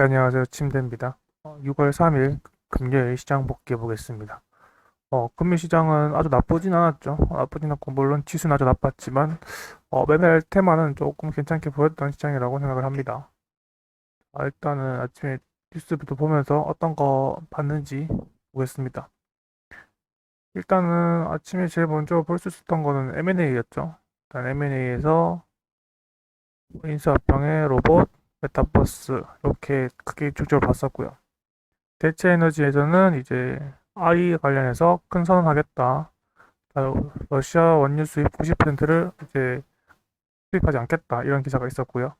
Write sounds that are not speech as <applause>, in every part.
네, 안녕하세요. 침대입니다. 어, 6월 3일 금요일 시장 복귀해 보겠습니다. 어, 금일 시장은 아주 나쁘진 않았죠. 어, 나쁘진 않고 물론 지수는 아주 나빴지만 어, 매매할 테마는 조금 괜찮게 보였던 시장이라고 생각을 합니다. 아, 일단은 아침에 뉴스부터 보면서 어떤 거 봤는지 보겠습니다. 일단은 아침에 제일 먼저 볼 수 있었던 거는 M&A였죠. 일단 M&A에서 인수합병의 로봇, 메타버스 이렇게 크게 쭉쭉 봤었고요. 대체 에너지에서는 이제 AI 관련해서 큰 선언하겠다. 러시아 원유 수입 90%를 이제 수입하지 않겠다. 이런 기사가 있었고요.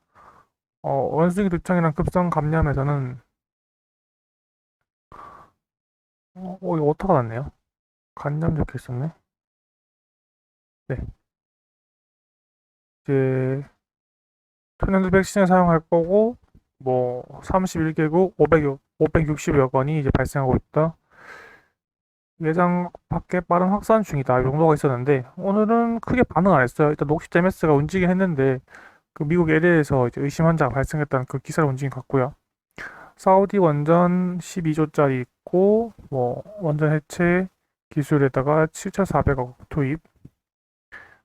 어, 원숭이 두청이랑 급성 감염에서는 어, 어, 이거 오타가 났네요. 간염 적혀 있었네. 네. 이제 천연두 백신을 사용할 거고 뭐 31개국 500여, 560여 건이 이제 발생하고 있다. 예상 밖에 빠른 확산 중이다. 이 정도가 있었는데 오늘은 크게 반응 안 했어요. 일단 녹시 제메스가 움직이긴 했는데 그 미국 LA에서 이제 의심 환자가 발생했다는 그 기사를 움직인 것 같고요. 사우디 원전 12조짜리 있고 뭐 원전 해체 기술에다가 7,400억 투입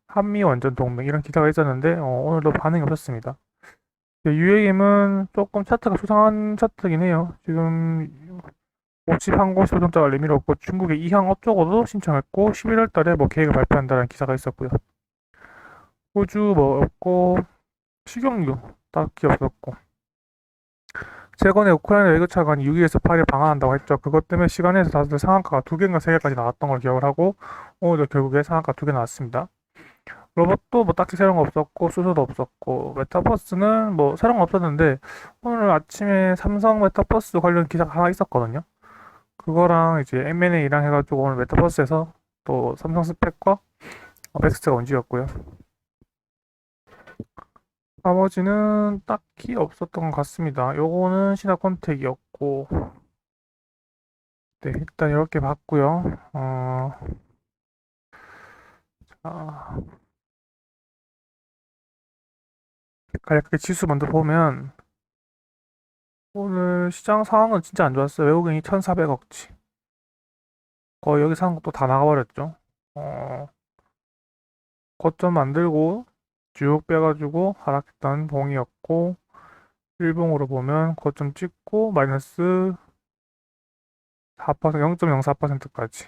한미 원전 동맹 이런 기사가 있었는데 어, 오늘도 반응이 없었습니다. UAM은 조금 차트가 수상한 차트긴 해요. 지금 50항공 소정자가 내밀었고 중국의 이항 업적으로도 신청했고 11월 달에 뭐 계획을 발표한다는 기사가 있었고요. 호주 뭐 없고 식용유 딱히 없었고 최근에 우크라이나 외교차관이 6일에서 8일 방한한다고 했죠. 그것 때문에 시간에서 다들 상한가가 두 개인가 세 개까지 나왔던 걸 기억을 하고 오늘도 결국에 상한가 두 개 나왔습니다. 로봇도 뭐 딱히 새로운 거 없었고 수소도 없었고 메타버스는 뭐 새로운 거 없었는데 오늘 아침에 삼성 메타버스 관련 기사가 하나 있었거든요. 그거랑 이제 M&A랑 해가지고 오늘 메타버스에서 또 삼성 스펙과 텍스트가 움직였고요. 나머지는 딱히 없었던 것 같습니다. 요거는 신화콘텍이었고 네 일단 이렇게 봤고요. 어... 자... 간략하게 지수 먼저 보면 오늘 시장 상황은 진짜 안 좋았어요. 외국인이 1,400억치. 거의 여기 사는 것도 다 나가버렸죠. 어, 고점 만들고 쭉 빼가지고 하락했던 봉이었고 일봉으로 보면 고점 찍고 마이너스 4%, 0.04%까지.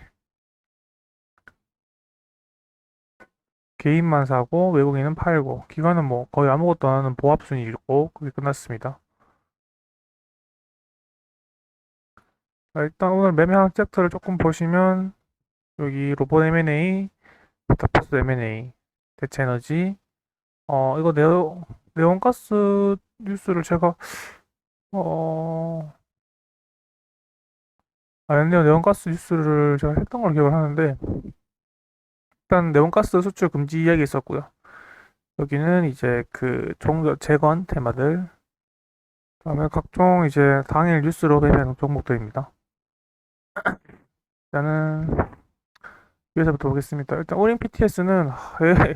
개인만 사고 외국인은 팔고 기관은 뭐 거의 아무것도 안 하는 보합순이고 그게 끝났습니다. 자, 일단 오늘 매매한 섹터를 조금 보시면 여기 로봇 M&A, 메타버스 M&A, 대체에너지 어 이거 네오, 네온가스 뉴스를 제가 어 아니요 네온가스 뉴스를 제가 했던 걸 기억을 하는데 일단 네온가스 수출 금지 이야기 있었고요. 여기는 이제 그 종료 재건 테마들 그다음에 각종 이제 당일 뉴스로 배배하는 종목들입니다. 일단은 위에서부터 보겠습니다. 일단 오린 PTS는 예,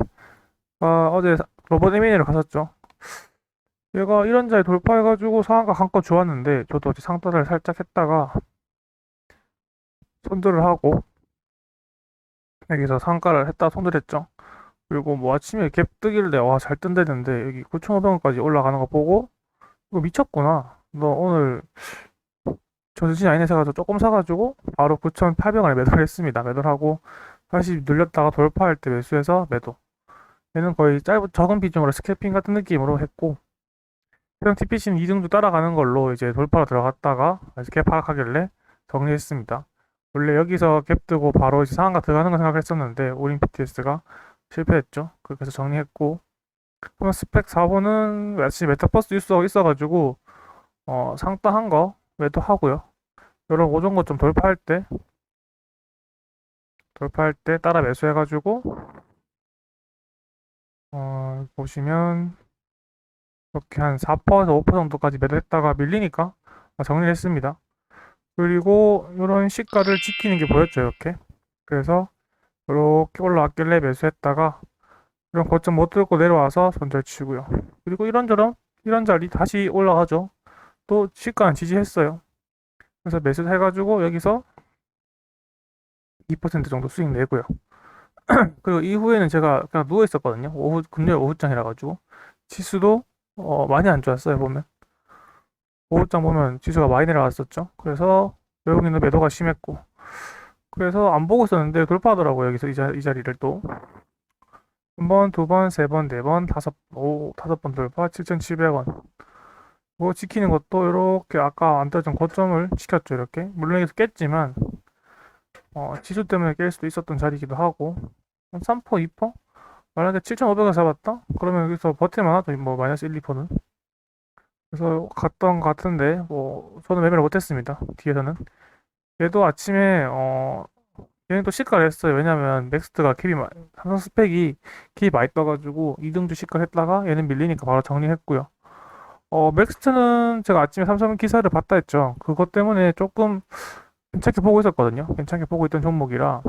아, 어제 로봇 에미네를 갔었죠. 얘가 이런 자리 돌파해가지고 상한가 한건 좋았는데 저도 어제 상따를 살짝 했다가 손절을 하고 여기서 상가를 했다 손절했죠. 그리고 뭐 아침에 갭 뜨길래 와 잘 뜬다는데 여기 9,500원까지 올라가는 거 보고 이거 미쳤구나. 너 오늘 저수진 아인에서 가서 조금 사가지고 바로 9,800원에 매도를 했습니다. 매도를 하고 다시 눌렸다가 돌파할 때 매수해서 매도. 얘는 거의 짧은 적은 비중으로 스캐핑 같은 느낌으로 했고 형 TPC는 이등도 따라가는 걸로 이제 돌파로 들어갔다가 갭 파악하길래 정리했습니다. 원래 여기서 갭 뜨고 바로 상한가 들어가는 거 생각했었는데 오린 PTS가 실패했죠. 그래서 정리했고 그러면 스펙 4번은 아침 메타버스 뉴스가 있어가지고 어, 상따한 거 매도하고요. 이런 오전 거좀 돌파할 때 돌파할 때 따라 매수해가지고 어, 보시면 이렇게 한 4%에서 5% 정도까지 매도했다가 밀리니까 정리를 했습니다. 그리고 이런 시가를 지키는 게 보였죠 이렇게 그래서 이렇게 올라왔길래 매수했다가 이런 고점 못 들고 내려와서 손절 치고요 그리고 이런저런 이런 자리 다시 올라가죠 또 시가는 지지했어요. 그래서 매수 해가지고 여기서 2% 정도 수익 내고요. <clears throat> 그리고 이후에는 제가 그냥 누워 있었거든요. 오후 금요일 오후장이라 가지고 지수도 어, 많이 안 좋았어요 보면 오후장 보면 지수가 많이 내려갔었죠. 그래서 외국인들 매도가 심했고 그래서 안 보고 있었는데 돌파하더라고요 여기서 이, 자, 이 자리를 또 한 번, 두 번, 세 번, 네 번, 다섯, 오, 다섯 번 돌파 7,700원 뭐 지키는 것도 이렇게 아까 안 떨어진 고점을 지켰죠 이렇게 물론 여기서 깼지만 어, 지수 때문에 깰 수도 있었던 자리이기도 하고 한 3%, 2%? 만약에 7,500원 잡았다? 그러면 여기서 버틸만 하죠 뭐 마이너스 1, 2%는 그래서 갔던 것 같은데 뭐 저는 매매를 못했습니다 뒤에서는. 얘도 아침에 어 얘는 또 시가를 했어요. 왜냐면 넥스트가 캡이 마- 삼성 스펙이 캡이 많이 떠가지고 이등주 시가를 했다가 얘는 밀리니까 바로 정리했고요. 어 넥스트는 제가 아침에 삼성 기사를 봤다 했죠. 그것 때문에 조금 괜찮게 보고 있었거든요. 괜찮게 보고 있던 종목이라.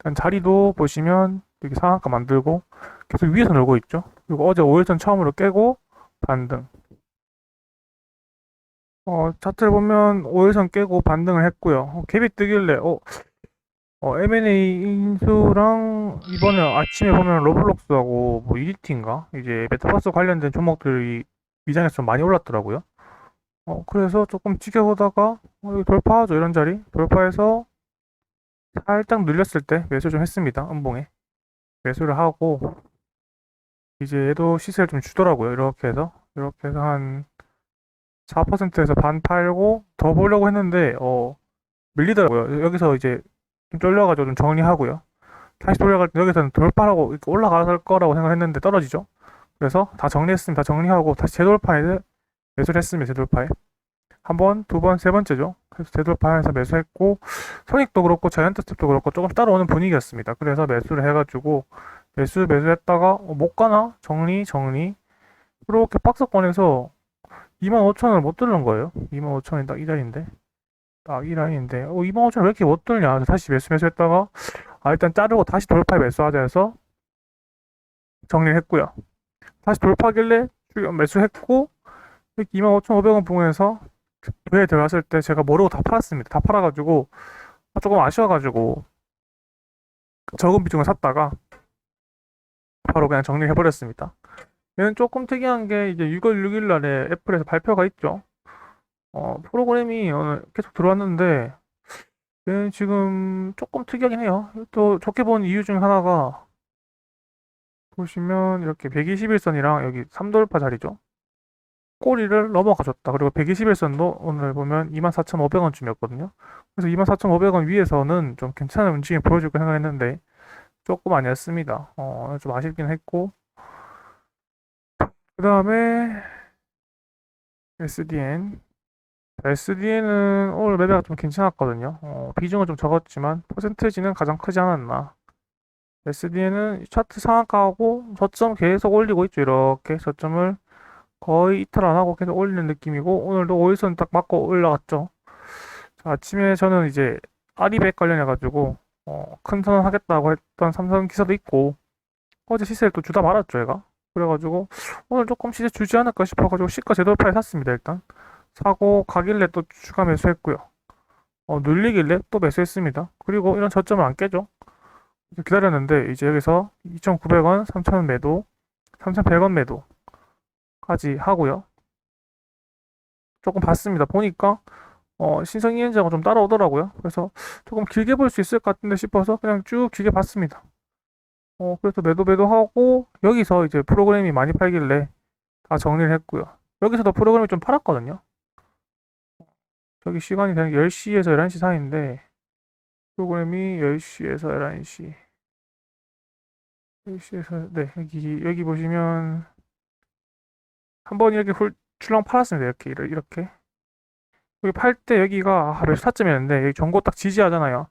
일단 자리도 보시면 여기 상한가 만들고 계속 위에서 놀고 있죠. 그리고 어제 5일선 처음으로 깨고 반등 어, 차트를 보면 5일선 깨고 반등을 했고요. 어, 갭이 뜨길래 어, 어, M&A 인수랑 이번에 아침에 보면 로블록스하고 뭐 UDT인가 이제 메타버스 관련된 종목들이 위장에서 좀 많이 올랐더라고요. 어, 그래서 조금 지켜보다가 어, 돌파하죠 이런 자리 돌파해서 살짝 눌렸을 때 매수 좀 했습니다. 음봉에 매수를 하고 이제 얘도 시세를 좀 주더라고요. 이렇게 해서 이렇게 해서 한 4%에서 반 팔고 더 보려고 했는데 어 밀리더라고요. 여기서 이제 좀 쫄려가지고 좀 정리하고요. 다시 돌아갈 때 여기서는 돌파라고 올라갈 거라고 생각했는데 떨어지죠. 그래서 다 정리했습니다. 다 정리하고 다시 재돌파에 매수를 했습니다. 재돌파에 한 번, 두 번, 세 번째죠. 그래서 재돌파해서 매수했고 선익도 그렇고 자이언트 스텝도 그렇고 조금 따라오는 분위기였습니다. 그래서 매수를 해가지고 매수 매수했다가 어, 못 가나 정리 정리 이렇게 박스권에서 25,000원을 못 뚫는 거예요. 25,000원이 딱 이 자리인데. 딱 이 라인인데. 어, 25,000원 왜 이렇게 못. 그래서 다시 매수 매수 했다가, 아, 일단 자르고 다시 돌파에 매수하자 해서 정리를 했고요. 다시 돌파길래 쭉 매수했고, 이렇게 25,500원 부근에서 왜 들어갔을 때 제가 모르고 다 팔았습니다. 다 팔아가지고, 아, 조금 아쉬워가지고, 적은 비중을 샀다가, 바로 그냥 정리를 해버렸습니다. 얘는 조금 특이한 게 이제 6월 6일 날에 애플에서 발표가 있죠. 어, 프로그램이 계속 들어왔는데 얘는 지금 조금 특이하긴 해요. 또 좋게 본 이유 중 하나가 보시면 이렇게 121선이랑 여기 3돌파 자리죠. 꼬리를 넘어가줬다. 그리고 121선도 오늘 보면 24,500원쯤이었거든요. 그래서 24,500원 위에서는 좀 괜찮은 움직임 보여줄 거 생각했는데 조금 아니었습니다. 어, 좀 아쉽긴 했고 그 다음에 SDN SDN은 오늘 매매가 좀 괜찮았거든요. 어, 비중은 좀 적었지만 퍼센테이지는 가장 크지 않았나. SDN은 차트 상한가하고 저점 계속 올리고 있죠. 이렇게 저점을 거의 이탈 안 하고 계속 올리는 느낌이고 오늘도 5일선 딱 맞고 올라갔죠. 자, 아침에 저는 이제 아리백 관련해 가지고 어, 큰 선언 하겠다고 했던 삼성 기사도 있고 어제 시세를 또 주다 말았죠, 얘가. 그래가지고 오늘 조금 시세 주지 않을까 싶어가지고 시가 재돌파에 샀습니다 일단. 사고 가길래 또 추가 매수했고요. 어, 눌리길래 또 매수했습니다. 그리고 이런 저점을 안 깨죠. 기다렸는데 이제 여기서 2,900원, 3,000원 매도 3,100원 매도까지 하고요. 조금 봤습니다. 보니까 어, 신성 이엔자가 좀 따라오더라고요. 그래서 조금 길게 볼 수 있을 것 같은데 싶어서 그냥 쭉 길게 봤습니다 어, 그래서 매도 매도 하고 여기서 이제 프로그램이 많이 팔길래 다 정리를 했고요. 여기서도 프로그램이 좀 팔았거든요. 저기 시간이 되는 10시에서 11시 사이인데 프로그램이 10시에서 11시 10시에서 네 여기 여기 보시면 한 번 이렇게 훌 출렁 팔았습니다. 이렇게 이렇게 여기 팔 때 여기가 아, 몇 타쯤이었는데 여기 전고 딱 지지하잖아요.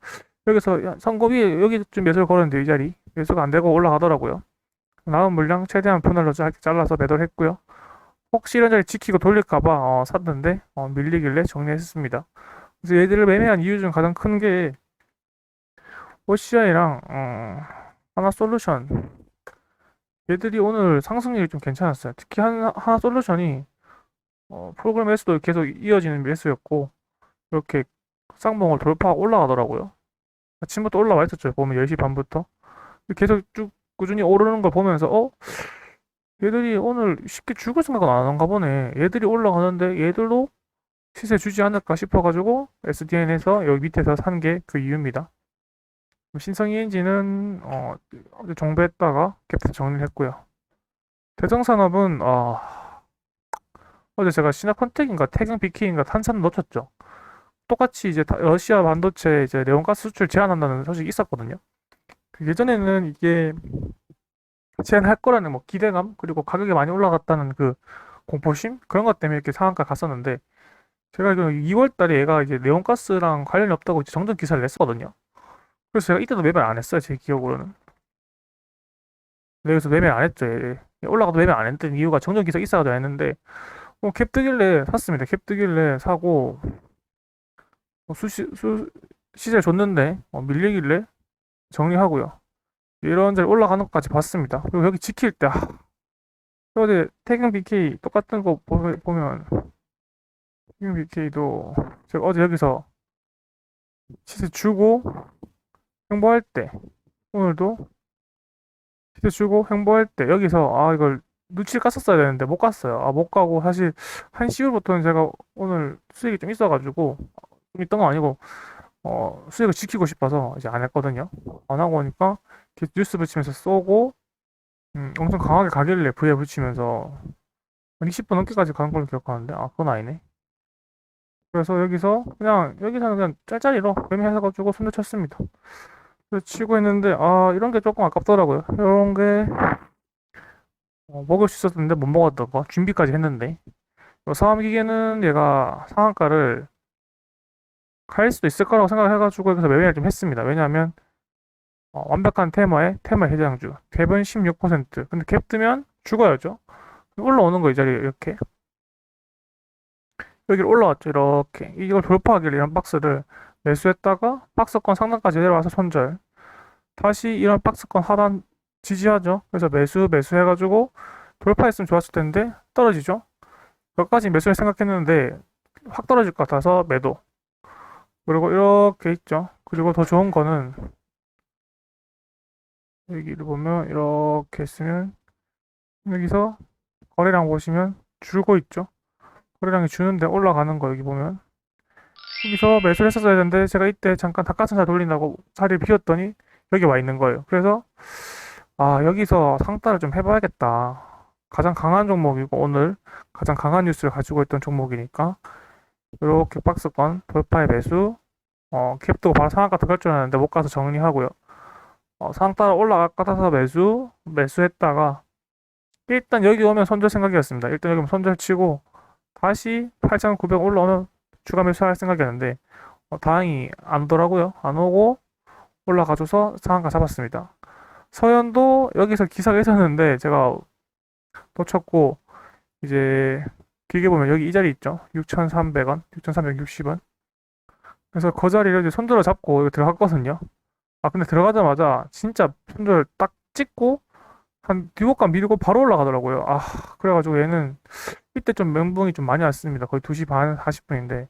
여기서 야, 선거 위에 여기쯤 매수를 걸었는데 이 자리 매수가 안 되고 올라가더라고요. 남은 물량 최대한 분할로 잘라서 매도를 했고요. 혹시 이런 자리 지키고 돌릴까봐 어, 샀는데 어, 밀리길래 정리했습니다. 그래서 얘들을 매매한 이유 중 가장 큰 게 OCI랑 어, 하나 솔루션 얘들이 오늘 상승률이 좀 괜찮았어요. 특히 하나, 하나 솔루션이 어, 프로그램 매수도 계속 이어지는 매수였고 이렇게 쌍봉을 돌파하고 올라가더라고요. 아침부터 올라와 있었죠. 보면 10시 반부터 계속 쭉 꾸준히 오르는 걸 보면서 어? 얘들이 오늘 쉽게 죽을 생각은 안 하는가 보네. 얘들이 올라가는데 얘들도 시세 주지 않을까 싶어가지고 SDN에서 여기 밑에서 산 게 그 이유입니다. 신성 ENG는 어, 정배했다가 캡트 정리를 했고요. 대성산업은 어, 어제 제가 신화컨텍인가 태경 BK인가 탄산 놓쳤죠. 똑같이 이제 다- 러시아 반도체 이제 레온가스 수출 제한한다는 소식이 있었거든요. 그 예전에는 이게 제한할 거라는 뭐 기대감 그리고 가격이 많이 올라갔다는 그 공포심 그런 것 때문에 이렇게 상한가 갔었는데 제가 알기로 2월 달에 얘가 이제 네온가스랑 관련이 없다고 이제 정전 기사를 냈었거든요. 그래서 제가 이때도 매매 안 했어요. 제 기억으로는. 네, 그래서 매매 안 했죠. 올라가도 매매 안 했던 이유가 정전 기사 있어가지고 안 했는데 어, 캡 뜨길래 샀습니다. 캡 뜨길래 사고 어, 수시 수 시세 줬는데 어, 밀리길래 정리하고요. 이런 자리 올라가는 것까지 봤습니다. 그리고 여기 지킬 때 아, 어제 태경 BK 똑같은 거 보- 보면 태경 BK도 제가 어제 여기서 시세 주고 행보할 때 오늘도 시세 주고 행보할 때 여기서 아 이걸 눈치를 깠었어야 되는데 못 갔어요. 아 못 가고 사실 한 10월부터는 제가 오늘 수익이 좀 있어가지고 좀 있던 건 아니고 어 수익을 지키고 싶어서 이제 안 했거든요. 안 하고 오니까 뉴스 붙이면서 쏘고 음, 엄청 강하게 가길래 V에 붙이면서 한 20분 넘게까지 간 걸로 기억하는데 아 그건 아니네. 그래서 여기서 그냥 여기서는 그냥 짤짤이로 매매해가지고 손절 쳤습니다. 그래서 치고 있는데 아 이런 게 조금 아깝더라고요. 이런 게 어, 먹을 수 있었는데 못 먹었던 거 준비까지 했는데 요 사암기계는 얘가 상한가를 갈 수도 있을 거라고 생각해가지고 여기서 매매를 좀 했습니다. 왜냐하면 어, 완벽한 테마에 테마 해당주 갭은 16% 근데 갭 뜨면 죽어야죠. 올라오는 거 이 자리에 이렇게 여기 올라왔죠. 이렇게 이걸 돌파하길래 이런 박스를 매수했다가 박스권 상단까지 내려와서 손절 다시 이런 박스권 하단 지지하죠. 그래서 매수 매수 해가지고 돌파했으면 좋았을 텐데 떨어지죠. 여기까지 매수를 생각했는데 확 떨어질 것 같아서 매도. 그리고 이렇게 있죠. 그리고 더 좋은 거는 여기를 보면 이렇게 있으면 여기서 거래량 보시면 줄고 있죠. 거래량이 주는데 올라가는 거 여기 보면 여기서 매수를 했었어야 되는데 제가 이때 잠깐 닭가슴살 돌린다고 자리를 비웠더니 여기 와 있는 거예요. 그래서 아 여기서 상따를 좀 해봐야겠다. 가장 강한 종목이고 오늘 가장 강한 뉴스를 가지고 있던 종목이니까 이렇게 박스권 돌파의 매수 어 캡도 바로 상한가 들어갈 줄 알았는데 못 가서 정리하고요. 어, 상 따라 올라갈 것 같아서 매수 매수했다가 일단 여기 오면 손절 생각이었습니다. 일단 여기 오면 손절 치고 다시 8,900 올라오면 추가 매수할 생각이었는데 어, 다행히 안 오더라고요. 안 오고 올라가줘서 상한가 잡았습니다. 서현도 여기서 기사가 있었는데 제가 놓쳤고 이제 길게 보면 여기 이 자리 있죠. 6,300원, 6,360원. 그래서 그 자리를 이제 손들어 잡고 들어갔거든요. 아 근데 들어가자마자 진짜 손절 딱 찍고 한 듀오감 밀고 바로 올라가더라고요. 아 그래가지고 얘는 이때 좀 멘붕이 좀 많이 왔습니다. 거의 2시 반 40분인데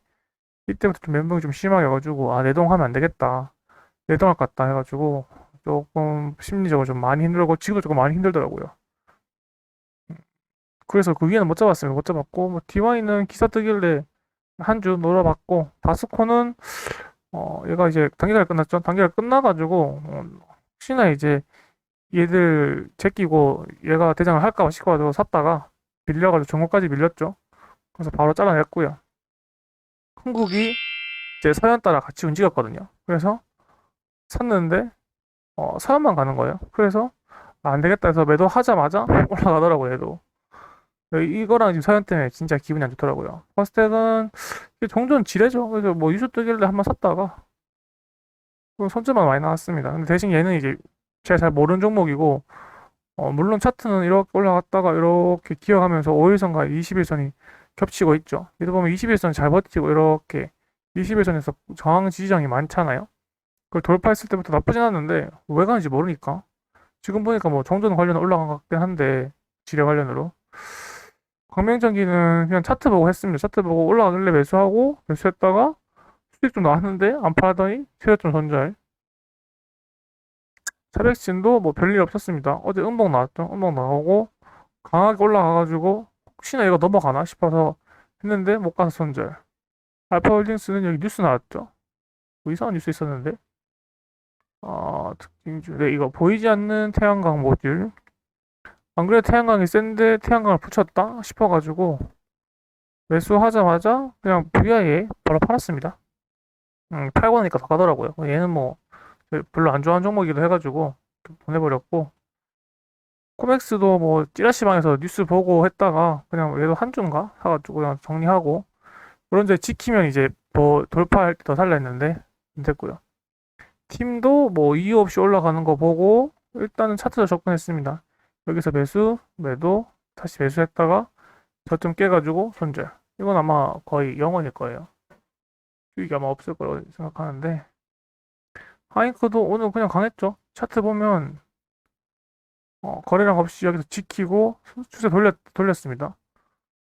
이때부터 좀 멘붕이 좀 심하게 와가지고 아 내동하면 안 되겠다. 내동할 것 같다 해가지고 조금 심리적으로 좀 많이 힘들고 지금도 조금 많이 힘들더라고요. 그래서 그 위에는 못 잡았습니다. 못 잡았고 뭐 DY는 기사 뜨길래 한 주 놀아봤고 바스코는 어 얘가 이제 단기가 끝났죠. 단기가 끝나가지고 어, 혹시나 이제 얘들 제끼고 얘가 대장을 할까 싶어가지고 샀다가 밀려가지고 전고까지 밀렸죠. 그래서 바로 잘라냈고요. 한국이 이제 서현 따라 같이 움직였거든요. 그래서 샀는데 어, 서현만 가는 거예요. 그래서 아, 안 되겠다 해서 매도하자마자 <laughs> 올라가더라고요. 얘도. 이거랑 지금 서현 때문에 진짜 기분이 안 좋더라고요. 퍼스텍은 종전 지뢰죠. 그래서 뭐 유수 뜨길래 한번 샀다가 그 손절만 많이 나왔습니다. 근데 대신 얘는 이제 제가 잘 모르는 종목이고 어, 물론 차트는 이렇게 올라갔다가 이렇게 기어가면서 5일선과 21선이 겹치고 있죠. 이도 보면 21선 잘 버티고 이렇게 21선에서 저항 지지장이 많잖아요. 그걸 돌파했을 때부터 나쁘진 않았는데 왜 가는지 모르니까 지금 보니까 뭐 정전 관련 올라간 것 같긴 한데 지뢰 관련으로 광명전기는 그냥 차트 보고 했습니다. 차트 보고 올라가길래 매수하고 매수했다가 수익 좀 나왔는데 안 팔더니 최저점 손절. 차백신도 뭐 별일 없었습니다. 어제 음봉 나왔죠. 음봉 나오고 강하게 올라가가지고 혹시나 이거 넘어가나 싶어서 했는데 못 가서 손절. 알파홀딩스는 여기 뉴스 나왔죠. 뭐 이상한 뉴스 있었는데. 아, 특징주. 네, 이거 보이지 않는 태양광 모듈. 안 그래도 태양광이 센데 태양광을 붙였다 싶어가지고 매수하자마자 그냥 VI에 바로 팔았습니다. 음, 팔고 나니까 더 가더라고요. 얘는 뭐 별로 안 좋아하는 종목이기도 해가지고 보내버렸고 코맥스도 뭐 찌라시방에서 뉴스 보고 했다가 그냥 얘도 한 주인가 사가지고 그냥 정리하고 그런 데 지키면 이제 뭐 돌파할 때 더 살라 했는데 안 됐고요. 팀도 뭐 이유 없이 올라가는 거 보고 일단은 차트로 접근했습니다. 여기서 매수, 매도, 다시 매수했다가 저점 깨가지고 손절. 이건 아마 거의 영원일 거예요. 수익이 아마 없을 거라고 생각하는데 하이크도 오늘 그냥 강했죠. 차트 보면 어, 거래량 없이 여기서 지키고 추세 돌렸, 돌렸습니다.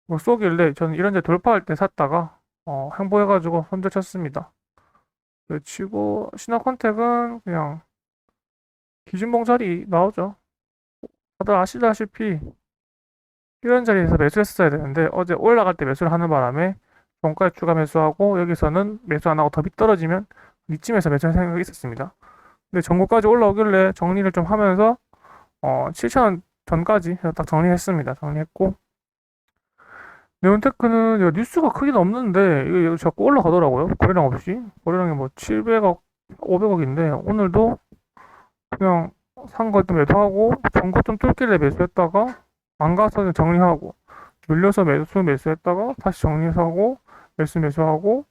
뭐 쏘길래 저는 이런 데 돌파할 때 샀다가 어, 행보해가지고 손절 쳤습니다. 치고 신화컨택은 그냥 기준봉 자리 나오죠. 다들 아시다시피 이런 자리에서 매수했어야 되는데 어제 올라갈 때 매수를 하는 바람에 종가에 추가 매수하고 여기서는 매수 안 하고 더 밑 떨어지면 이쯤에서 매수할 생각이 있었습니다. 근데 전고까지 올라오길래 정리를 좀 하면서 어 7,000원 전까지 딱 정리했습니다. 정리했고 네온테크는 뉴스가 크긴 없는데 이거 자꾸 올라가더라고요. 거래량 없이 거래량이 뭐 700억, 500억인데 오늘도 그냥 산 것도 매도하고 전고 좀 뚫길래 매수했다가 안 가서 정리하고 눌려서 매수 매수했다가 다시 정리해서 하고 매수 매수하고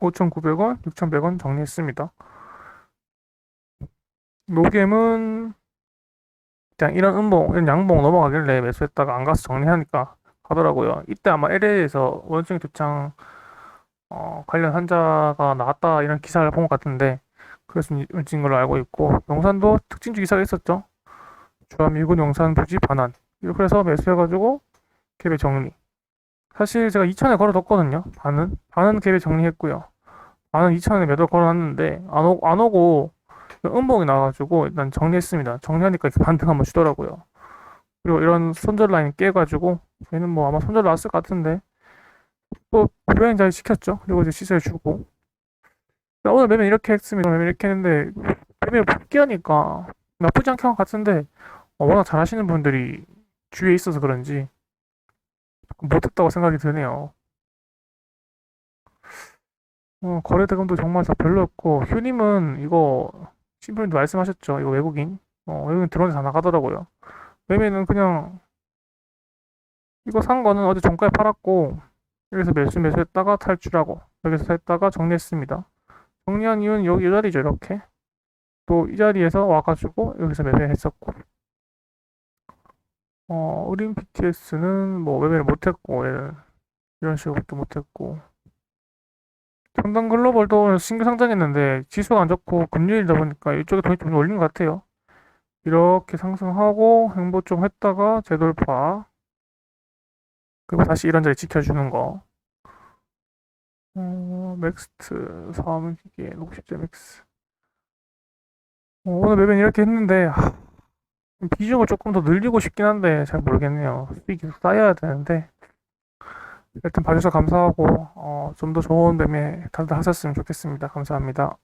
5,900원, 6,100원 정리했습니다. 노겜은 그냥 이런 음봉, 이런 양봉 넘어가길래 매수했다가 안 가서 정리하니까 가더라고요. 이때 아마 LA에서 원숭이 두창 어, 관련 환자가 나왔다 이런 기사를 본 것 같은데 움직인 걸로 알고 있고 용산도 특징주 기사가 있었죠. 주한미군 용산 부지 반환 이렇게 해서 매수해가지고 갭의 정리. 사실 제가 2천에 걸어뒀거든요. 반은 반은 갭에 정리했고요. 반은 2천에 매도 걸어놨는데 안, 오, 안 오고 음봉이 나와가지고 일단 정리했습니다. 정리하니까 이렇게 반등 한번 주더라고요. 그리고 이런 손절 라인 깨가지고 저희는 뭐 아마 손절 나왔을 것 같은데 또 불행 자리 시켰죠. 그리고 이제 시세 주고 오늘 매매 이렇게 했습니다. 매매 이렇게 했는데 매매 복귀하니까 나쁘지 않게 한것 같은데 어, 워낙 잘하시는 분들이 주위에 있어서 그런지 못했다고 생각이 드네요. 어, 거래 대금도 정말 다 별로였고 휴님은 이거 신부님도 말씀하셨죠. 이거 외국인 어, 외국인 들어오는 다 나가더라고요. 매매는 그냥 이거 산 거는 어제 종가에 팔았고 여기서 매수 매수했다가 탈출하고 여기서 했다가 정리했습니다. 정리한 이유는 여기 이 자리죠 이렇게. 또 이 자리에서 와가지고 여기서 매매했었고. 어 우린 BTS는 뭐 매매를 못했고 얘는 이런 식으로 또 못했고. 상당 글로벌도 신규 상장했는데 지수가 안 좋고 금리이다 보니까 이쪽에 돈이 좀 올린 것 같아요. 이렇게 상승하고 행보 좀 했다가 재돌파. 그리고 다시 이런 자리 지켜주는 거 어, 맥스트 사무기계 녹십제 맥스. 어, 오늘 매매는 이렇게 했는데 하, 비중을 조금 더 늘리고 싶긴 한데 잘 모르겠네요. 수익이 계속 쌓여야 되는데. 일단 봐주셔서 감사하고 어, 좀 더 좋은 매매 다들 하셨으면 좋겠습니다. 감사합니다